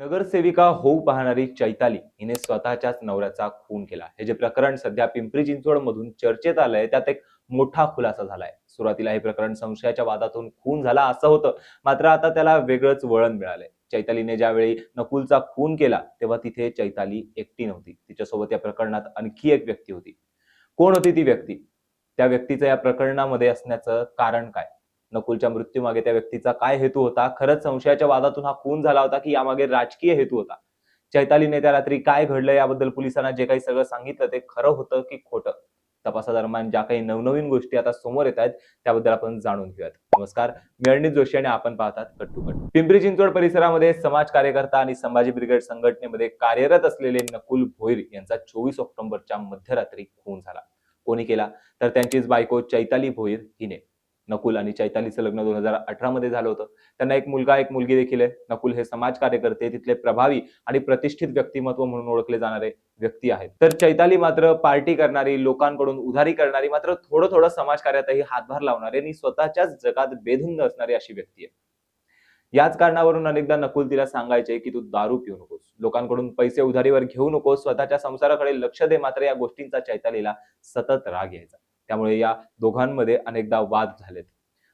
नगरसेविका होऊ पाहणारी चैताली हिने स्वतःच्याच नवऱ्याचा खून केला. हे जे प्रकरण सध्या पिंपरी चिंचवड मधून चर्चेत आलंय त्यात एक मोठा खुलासा झालाय. सुरुवातीला हे प्रकरण संशयाच्या वादातून खून झाला असं होतं मात्र आता त्याला वेगळंच वळण मिळालंय. चैतालीने ज्यावेळी नकुलचा खून केला तेव्हा तिथे चैताली एकटी नव्हती. तिच्यासोबत या प्रकरणात आणखी एक व्यक्ती होती. कोण होती ती व्यक्ती? त्या व्यक्तीचं या प्रकरणामध्ये असण्याचं कारण काय? नकुलच्या मृत्यूमागे त्या व्यक्तीचा काय हेतू होता? खरंच संशयाच्या वादातून हा खून झाला होता की यामागे राजकीय हेतू होता? चैतालीने त्या रात्री काय घडलं याबद्दल पोलिसांना जे काही सगळं सांगितलं ते खरं होतं की खोटं? तपासादरम्यान ज्या काही नवनवीन गोष्टी आता समोर येत आहेत त्याबद्दल आपण जाणून घेऊयात. नमस्कार मी अरणित जोशी आणि आपण पाहतात cut to cut. Pimpri Chinchwad परिसरामध्ये समाज कार्यकर्ता आणि संभाजी ब्रिगेड संघटनेमध्ये कार्यरत असलेले नकुल भोईर यांचा चोवीस ऑक्टोबरच्या मध्यरात्री खून झाला. कोणी केला? तर त्यांचीच बायको चैताली भोईर हिने. नकुल आणि चैतालीचं लग्न दोन हजार अठरा मध्ये झालं होतं. त्यांना एक मुलगा एक मुलगी देखील आहे. नकुल हे समाज कार्यकर्ते तिथले प्रभावी आणि प्रतिष्ठित व्यक्तिमत्व म्हणून ओळखले जाणारे व्यक्ती आहेत. तर चैताली मात्र पार्टी करणारी लोकांकडून उधारी करणारी मात्र थोडं थोडं समाजकार्यातही हातभार लावणारी आणि स्वतःच्याच जगात बेधुंद असणारी अशी व्यक्ती आहे. याच कारणावरून अनेकदा नकुल तिला सांगायचे की तू दारू पिऊ नकोस. लोकांकडून पैसे उधारीवर घेऊ नकोस. स्वतःच्या संसाराकडे लक्ष दे. मात्र या गोष्टींचा चैतालीला सतत राग यायचा. त्यामुळे या दोघांमध्ये अनेकदा वाद झालेत.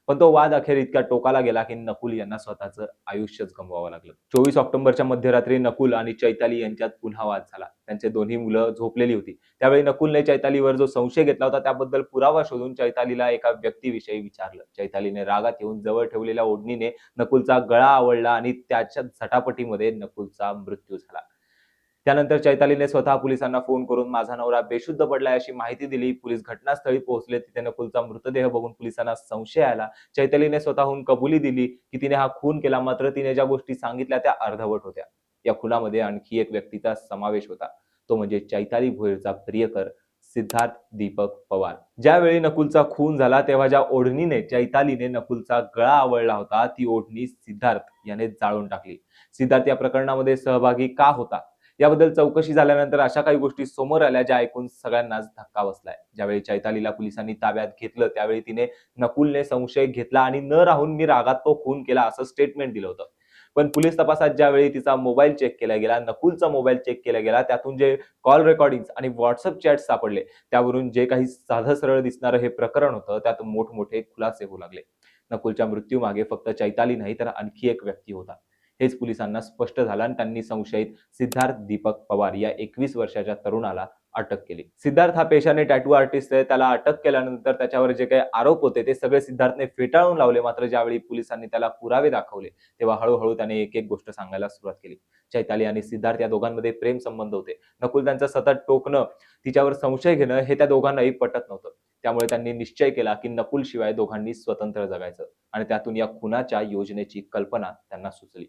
पण तो वाद अखेर इतक्या टोकाला गेला की नकुल यांना स्वतःचं आयुष्यच गमवावं लागलं. चोवीस ऑक्टोबरच्या मध्यरात्री नकुल आणि चैताली यांच्यात पुन्हा वाद झाला. त्यांचे दोन्ही मुलं झोपलेली होती. त्यावेळी नकुलने चैतालीवर जो संशय घेतला होता त्याबद्दल पुरावा शोधून चैतालीला एका व्यक्तीविषयी विचारलं. चैतालीने रागात येऊन जवळ ठेवलेल्या ओढणीने नकुलचा गळा आवडला आणि त्याच्या झटापटीमध्ये नकुलचा मृत्यू झाला. त्यानंतर चैतालीने स्वतः पोलिसांना फोन करून माझा नवरा बेशुद्ध पडलाय अशी माहिती दिली. पोलीस घटनास्थळी पोहोचले. तिथे नकुलचा मृतदेह बघून पोलिसांना संशय आला. चैतालीने स्वतःहून कबुली दिली की तिने हा खून केला. मात्र तिने ज्या गोष्टी सांगितल्या त्या अर्धवट होत्या. या खुनामध्ये आणखी एक व्यक्तीचा समावेश होता. तो म्हणजे चैताली भोईरचा प्रियकर सिद्धार्थ दीपक पवार. ज्यावेळी नकुलचा खून झाला तेव्हा ज्या ओढणीने चैतालीने नकुलचा गळा आवळला होता ती ओढणी सिद्धार्थ याने जाळून टाकली. सिद्धार्थ या प्रकरणामध्ये सहभागी का होता? याबद्दल चौकशी झाल्यानंतर अशा काही गोष्टी समोर आल्या ज्या ऐकून सगळ्यांनाच धक्का बसलाय. ज्यावेळी चैतालीला पोलिसांनी ताब्यात घेतलं त्यावेळी तिने नकुलने संशय घेतला आणि न राहून मी रागात तो खून केला असं स्टेटमेंट दिलं होतं. पण पोलीस तपासात ज्यावेळी तिचा मोबाईल चेक केला गेला नकुलचा मोबाईल चेक केला गेला त्यातून जे कॉल रेकॉर्डिंग आणि व्हॉट्सअप चॅट सापडले त्यावरून जे काही साधं सरळ दिसणारं हे प्रकरण होतं त्यात मोठमोठे खुलासे होऊ लागले. नकुलच्या मृत्यूमागे फक्त चैताली नाही तर आणखी एक व्यक्ती होता. हेच पोलिसांना स्पष्ट झालं आणि त्यांनी संशयित सिद्धार्थ दीपक पवार या एकवीस वर्षाच्या तरुणाला अटक केली. सिद्धार्थ हा पेशाने टॅटू आर्टिस्ट आहे. त्याला अटक केल्यानंतर त्याच्यावर जे काही आरोप होते ते सगळे सिद्धार्थने फेटाळून लावले. मात्र ज्यावेळी पोलिसांनी त्याला पुरावे दाखवले तेव्हा हळूहळू त्याने एक एक गोष्ट सांगायला सुरुवात केली. चैताली आणि सिद्धार्थ या दोघांमध्ये प्रेम संबंध होते. नकुल त्यांचं सतत टोकणं तिच्यावर संशय घेणं हे त्या दोघांनाही पटत नव्हतं. त्यामुळे त्यांनी निश्चय केला की नकुल शिवाय दोघांनी स्वतंत्र जगायचं आणि त्यातून या खुनाच्या योजनेची कल्पना त्यांना सुचली.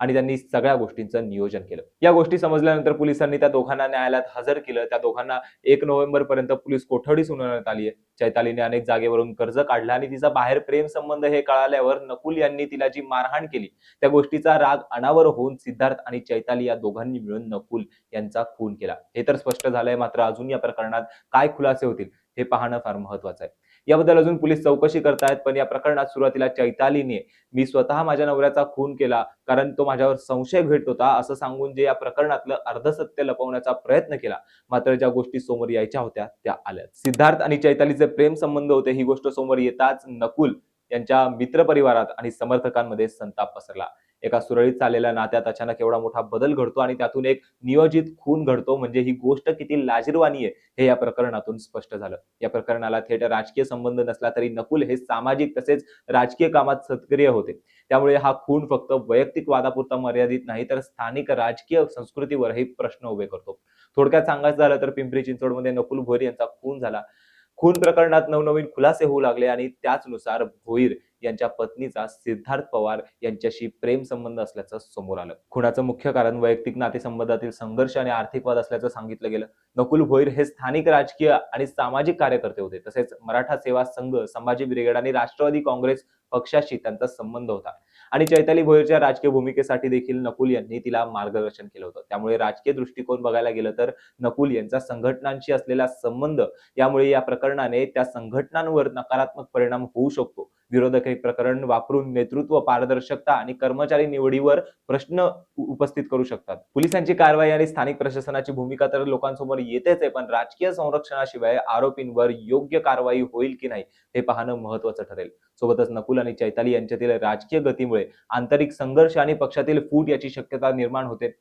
आणि त्यांनी सगळ्या गोष्टींचं नियोजन केलं. या गोष्टी समजल्यानंतर पोलिसांनी त्या दोघांना न्यायालयात हजर केलं. त्या दोघांना एक नोव्हेंबर पर्यंत पोलीस कोठडी सुनावण्यात आली आहे. चैतालीने अनेक जागेवरून कर्ज काढलं आणि तिचा बाहेर प्रेम संबंध हे कळाल्यावर नकुल यांनी तिला जी मारहाण केली त्या गोष्टीचा राग अनावर होऊन सिद्धार्थ आणि चैताली या दोघांनी मिळून नकुल यांचा खून केला. हे तर स्पष्ट झालंय मात्र अजून या प्रकरणात काय खुलासे होतील हे पाहणं फार महत्वाचं आहे. याबद्दल अजून पोलीस चौकशी करतायत पण या प्रकरणात सुरुवातीला चैतालीने मी स्वतः माझ्या नवऱ्याचा खून केला कारण तो माझ्यावर संशय घेत होता असं सांगून जे या प्रकरणातलं अर्धसत्य लपवण्याचा प्रयत्न केला मात्र ज्या गोष्टी समोर यायच्या होत्या त्या आल्या सिद्धार्थ आणि चैतालीचे प्रेम संबंध होते ही गोष्ट समोर येताच नकुल यांच्या मित्रपरिवारात आणि समर्थकांमध्ये संताप पसरला. एका सुरळीत चाललेल्या नात्यात अचानक एवढा मोठा बदल घडतो आणि त्यातून एक नियोजित खून घडतो. म्हणजे ही गोष्ट किती लाजीरवाणी आहे हे या प्रकरणातून स्पष्ट झालं. या प्रकरणाला थेट राजकीय संबंध नसला तरी नकुल हे सामाजिक तसेच राजकीय कामात सक्रिय होते. त्यामुळे हा खून फक्त वैयक्तिक वादापुरता मर्यादित नाही तर स्थानिक राजकीय संस्कृतीवरही प्रश्न उभे करतो. थोडक्यात सांगायचं झालं तर पिंपरी चिंचवडमध्ये नकुल भोईर यांचा खून झाला. खून प्रकरणात नवनवीन खुलासे होऊ लागले आणि त्याचनुसार भोईर यांच्या पत्नीचा सिद्धार्थ पवार यांच्याशी प्रेम संबंध असल्याचं समोर आलं. खुनाचं मुख्य कारण वैयक्तिक नातेसंबंधातील संघर्ष आणि आर्थिक वाद असल्याचं सांगितलं गेलं. नकुल भोईर हे स्थानिक राजकीय आणि सामाजिक कार्यकर्ते होते. तसेच मराठा सेवा संघ संभाजी ब्रिगेड आणि राष्ट्रवादी काँग्रेस पक्षाशी त्यांचा संबंध होता. आणि चैताली भोईरच्या राजकीय भूमिकेसाठी देखील नकुल यांनी तिला मार्गदर्शन केलं होतं. त्यामुळे राजकीय दृष्टिकोन बघायला गेलं तर नकुल यांचा संघटनांशी असलेला संबंध यामुळे या प्रकरणाने त्या संघटनांवर नकारात्मक परिणाम होऊ शकतो. विरोधक हे प्रकरण वापरून नेतृत्व पारदर्शकता आणि कर्मचारी निवडीवर प्रश्न उपस्थित करू शकतात. पोलिसांची कारवाई आणि स्थानिक प्रशासनाची भूमिका तर लोकांसमोर येतेच आहे पण राजकीय संरक्षणाशिवाय आरोपींवर योग्य कारवाई होईल की नाही हे पाहणं महत्वाचं ठरेल. सोबतच नकुल आणि चैताली यांच्यातील राजकीय गतीमुळे आंतरिक संघर्ष आणि पक्षातील फूट याची शक्यता निर्माण होते.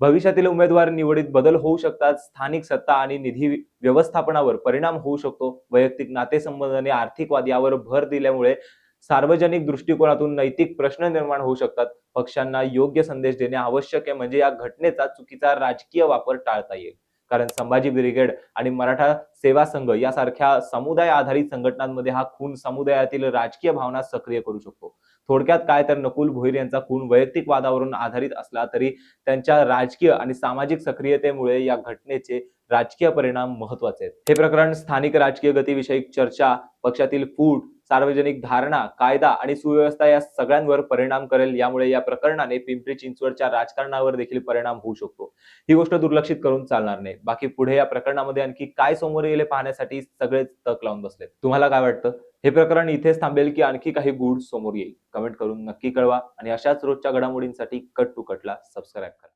भविष्यातील उमेदवार निवडीत बदल होऊ शकतात स्थानिक सत्ता आणि निधी व्यवस्थापनावर परिणाम होऊ शकतो. वैयक्तिक नातेसंबंध आणि आर्थिक वाद यावर भर दिल्यामुळे सार्वजनिक दृष्टिकोनातून नैतिक प्रश्न निर्माण होऊ शकतात. पक्षांना योग्य संदेश देणे आवश्यक आहे म्हणजे या घटनेचा चुकीचा राजकीय वापर टाळता येईल. कारण संभाजी ब्रिगेड आणि मराठा सेवा संघ यासारख्या समुदाय आधारित संघटनांमध्ये हा खून समुदायातील राजकीय भावना सक्रिय करू शकतो. थोडक्यात काय तर नकुल भोईर यांचा खून वैयक्तिक वादावरून आधारित असला तरी त्यांच्या राजकीय आणि सामाजिक सक्रियतेमुळे या घटनेचे राजकीय परिणाम महत्त्वाचे आहेत. हे प्रकरण स्थानिक राजकीय गतीविषयक चर्चा पक्षातील फूट सार्वजनिक धारणा कायदा आणि सुव्यवस्था या सगळ्यांवर परिणाम करेल. यामुळे या प्रकरणाने पिंपरी चिंचवडच्या राजकारणावर देखील परिणाम होऊ शकतो. ही गोष्ट दुर्लक्षित करून चालणार नाही. बाकी पुढे या प्रकरणामध्ये आणखी काय समोर येले पाहण्यासाठी सगळेच तक लावून बसले तुम्हाला काय वाटतं? हे प्रकरण इथेच थांबेल की आणखी काही गुड समोर येईल? कमेंट करून नक्की कळवा आणि अशाच रोजच्या घडामोडींसाठी कट टू कटला सबस्क्राईब करा.